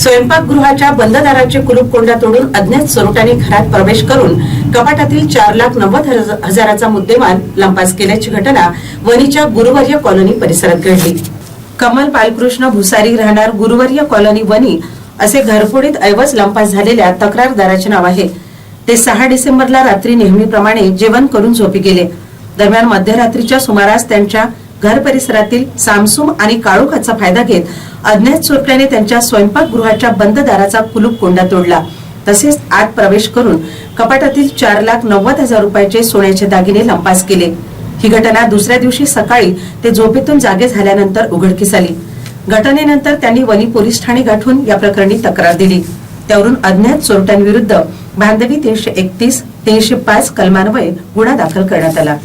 स्वयंपाकगृहाच्या बंद दाराचे कुलूप कोंडा तोडून अज्ञात चोरट्यांनी घरात प्रवेश करून कपाटातील चार लाख नव्वद हजाराचा मुद्देमाल लंपास केल्याची घटना वणीच्या गुरुवर्य कॉलनी परिसरात घडली. कमल बालकृष्ण भुसारी राहणार गुरुवर्य कॉलनी वनी असे घरफोडीत ऐवज लंपास झालेल्या तक्रारदाराचे नाव आहे. ते सहा डिसेंबरला रात्री नेहमीप्रमाणे जेवण करून झोपी गेले. दरम्यान मध्यरात्रीच्या सुमारास त्यांच्या घर परिसरातील सामसूम आणि काळोखाचा फायदा घेत अज्ञात चोरट्याने त्यांच्या स्वयंपाकगृहाच्या बंद दाराचा कुलूप कोंडा तोडला. तसेच आत प्रवेश करून कपाटातील चार लाख नव्वद हजार रुपयाचे सोन्याचे दागिने लंपास केले. ही घटना दुसऱ्या दिवशी सकाळी ते झोपेतून जागे झाल्यानंतर उघडकीस आली. घटनेनंतर त्यांनी वनी पोलीस ठाणे गाठून या प्रकरणी तक्रार दिली. त्यावरून अज्ञात चोरट्यांविरुद्ध बांधवी तीनशे एकतीस तीनशे पाच कलमान्वये गुन्हा दाखल करण्यात आला.